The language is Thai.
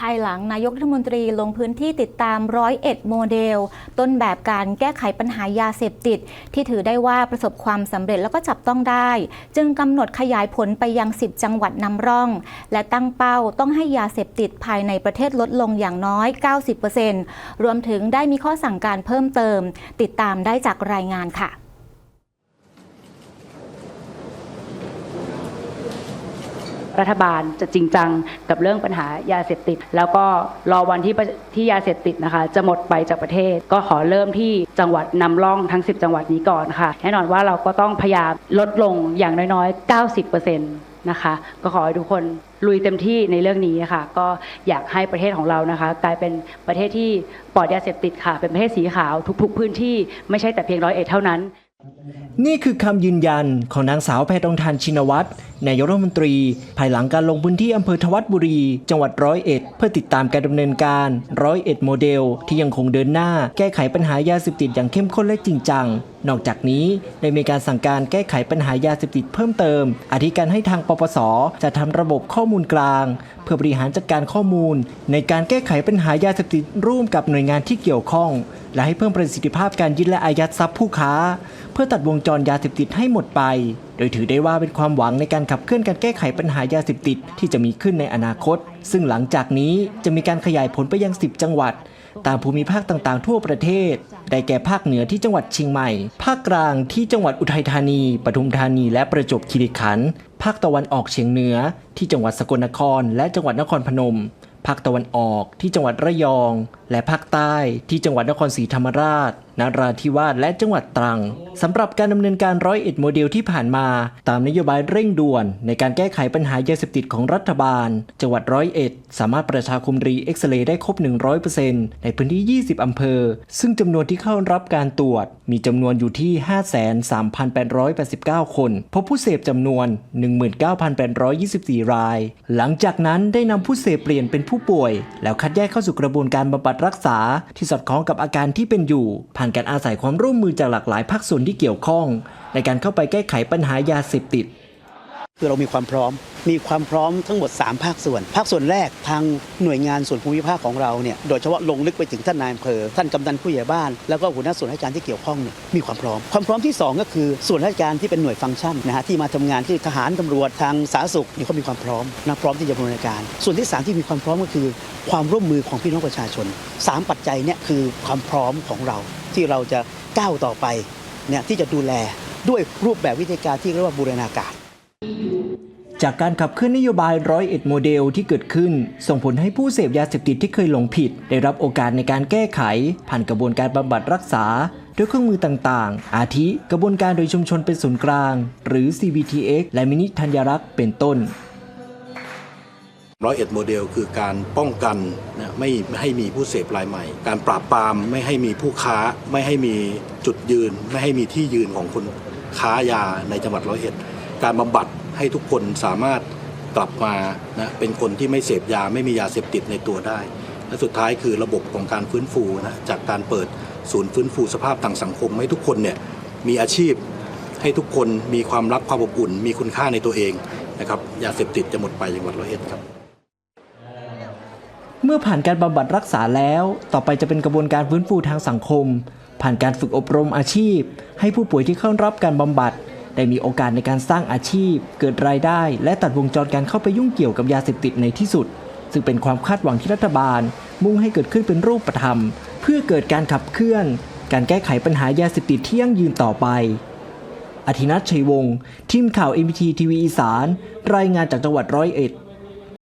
ภายหลังนายกรัฐมนตรีลงพื้นที่ติดตามร้อยเอ็ดโมเดล ต้นแบบการแก้ไขปัญหายาเสพติด ที่ถือได้ว่าประสบความสำเร็จแล้วก็จับต้องได้ จึงกำหนดขยายผลไปยัง 10 จังหวัดนำร่อง และตั้งเป้าต้องให้ยาเสพติดภายในประเทศลดลงอย่างน้อย 90%รวมถึงได้มีข้อสั่งการเพิ่มเติม ติดตามได้จากรายงานค่ะ รัฐบาลจะจริงจังกับเรื่องปัญหายาเสพติด แล้วก็รอวันที่ที่ยาเสพติดนะคะ จะหมดไปจากประเทศ ก็ขอเริ่มที่จังหวัดนำร่องทั้ง 10 จังหวัดนี้ก่อนค่ะแน่นอนว่าเราก็ต้องพยายามลดลงอย่างน้อยๆ 90%นะคะ ก็ขอให้ทุกคนลุยเต็มที่ในเรื่องนี้ค่ะ ก็อยากให้ประเทศของเรานะคะ กลายเป็นประเทศที่ปลอดยาเสพติดค่ะ เป็นประเทศสีขาวทุก ๆ พื้นที่ไม่ใช่แต่เพียงร้อยเอ็ดเท่านั้น นี่คือคำยืนยันของนางสาวแพทองทานชินวัตรนายกรัฐมนตรี ภายหลังการลงพื้นที่อำเภอทวัดบุรี จังหวัดร้อยเอ็ด เพื่อติดตามการดำเนินการร้อยเอ็ดโมเดล ที่ยังคงเดินหน้าแก้ไขปัญหายาเสพติดอย่างเข้มข้นและจริงจัง นอกจากนี้ได้มีการสั่งการแก้ไขปัญหายาเสพติดเพิ่มเติม อาทิการให้ทางปปสจะทำระบบข้อมูลกลาง เพื่อบริหารจัดการข้อมูล ในการแก้ไขปัญหายาเสพติดร่วมกับหน่วยงานที่เกี่ยวข้อง และให้เพิ่มประสิทธิภาพการยึดและอายัดทรัพย์ผู้ค้า เพื่อตัดวงจรยาเสพติดให้หมดไป โดยถือได้ว่าเป็นความหวังในการขับเคลื่อนการแก้ไขปัญหายาเสพติดที่จะมีขึ้นในอนาคต ซึ่งหลังจากนี้จะมีการขยายผลไปยัง 10 จังหวัด ตามภูมิภาคต่างๆ ทั่วประเทศ ได้แก่ภาคเหนือที่จังหวัดเชียงใหม่ ภาคกลางที่จังหวัดอุทัยธานี ปทุมธานี และประจวบคีรีขันธ์ ภาคตะวันออกเฉียงเหนือ ที่จังหวัดสกลนคร และจังหวัดนครพนม ภาคตะวันออกที่จังหวัดระยอง และภาคใต้ที่จังหวัดนครศรีธรรมราช นราธิวาสและจังหวัดตรังสำหรับการดำเนินการร้อยเอ็ดโมเดลที่ผ่านมา ตามนโยบายเร่งด่วน ในการแก้ไขปัญหายาเสพติดของรัฐบาล จังหวัดร้อยเอ็ดสามารถประชาคมรีเอ็กซเรย์ได้ครบ 100%ในพื้นที่ 20 อำเภอ ซึ่งจำนวนที่เข้ารับการตรวจ มีจำนวนอยู่ที่ 53,889 คน พบผู้เสพจำนวน 19,824 ราย หลังจากนั้นได้นำผู้เสพเปลี่ยนเป็นผู้ป่วย แล้วคัดแยกเข้าสู่กระบวนการบำบัดรักษาที่สอดคล้องกับอาการที่เป็นอยู่ผ่านการอาศัยความร่วมมือจากหลากหลายภาคส่วนที่เกี่ยวข้อง ในการเข้าไปแก้ไขปัญหายาเสพติด คือเรามีความพร้อม มีความพร้อมทั้งหมด 3 ภาคส่วน ภาคส่วนแรกทางหน่วยงานส่วนภูมิภาคของเราเนี่ยโดยเฉพาะลงลึกไปถึงท่านนายอำเภอท่านกำนันผู้ใหญ่บ้าน แล้วก็หัวหน้าส่วนราชการที่เกี่ยวข้องเนี่ยมีความพร้อม ความพร้อมที่ 2 ก็คือส่วนราชการที่เป็นหน่วยฟังก์ชันนะฮะที่มาทำงานที่ทหารตำรวจทางสาธารณสุขนี่เขามีความพร้อมนะพร้อมที่จะบริการ ส่วนที่ 3 ที่มีความพร้อมก็คือ ความร่วมมือของพี่น้องประชาชน 3 ปัจจัยเนี่ยคือความพร้อมของเราที่เราจะก้าวต่อไปเนี่ยที่จะดูแลด้วยรูปแบบวิธีการที่เรียกว่าบูรณาการ จากการขับเคลื่อนนโยบายร้อยเอ็ดโมเดลที่เกิดขึ้น ส่งผลให้ผู้เสพยาเสพติดที่เคยหลงผิด ได้รับโอกาสในการแก้ไข ผ่านกระบวนการบำบัดรักษาด้วยเครื่องมือต่างๆ อาทิ กระบวนการโดยชุมชนเป็นศูนย์กลาง หรือ CBTX และมินิธัญรักษ์เป็นต้นร้อยเอ็ดโมเดลคือการป้องกันนะไม่ไม่ให้มีผู้เสพรายใหม่ การปราบปรามไม่ให้มีผู้ค้า ไม่ให้มีจุดยืน ไม่ให้มีที่ยืนของคนค้ายาในจังหวัดร้อยเอ็ด การบำบัด ให้ทุกคนสามารถกลับมานะเป็นคนที่ไม่เสพยาไม่มียาเสพติดในตัวได้ และสุดท้ายคือระบบของการฟื้นฟูนะจากการเปิดศูนย์ฟื้นฟูสภาพทางสังคม ให้ทุกคนเนี่ยมีอาชีพให้ทุกคนมีความรักความอบอุ่น มีคุณค่าในตัวเองนะครับยาเสพติดจะหมดไปจังหวัดร้อยเอ็ดครับ เมื่อผ่านการบำบัดรักษาแล้ว ต่อไปจะเป็นกระบวนการฟื้นฟูทางสังคม ผ่านการฝึกอบรมอาชีพ ให้ผู้ป่วยที่เข้ารับการบำบัด ได้มีโอกาสในการสร้างอาชีพ เกิดรายได้ และตัดวงจรการเข้าไปยุ่งเกี่ยวกับยาเสพติดในที่สุด ซึ่งเป็นความคาดหวังที่รัฐบาล มุ่งให้เกิดขึ้นเป็นรูปธรรม เพื่อเกิดการขับเคลื่อน การแก้ไขปัญหายาเสพติดที่ยั่งยืนต่อไปอธินัทชัยวงศ์ทีมข่าว MPT ทีวีอีสาน รายงานจากจังหวัดร้อยเอ็ด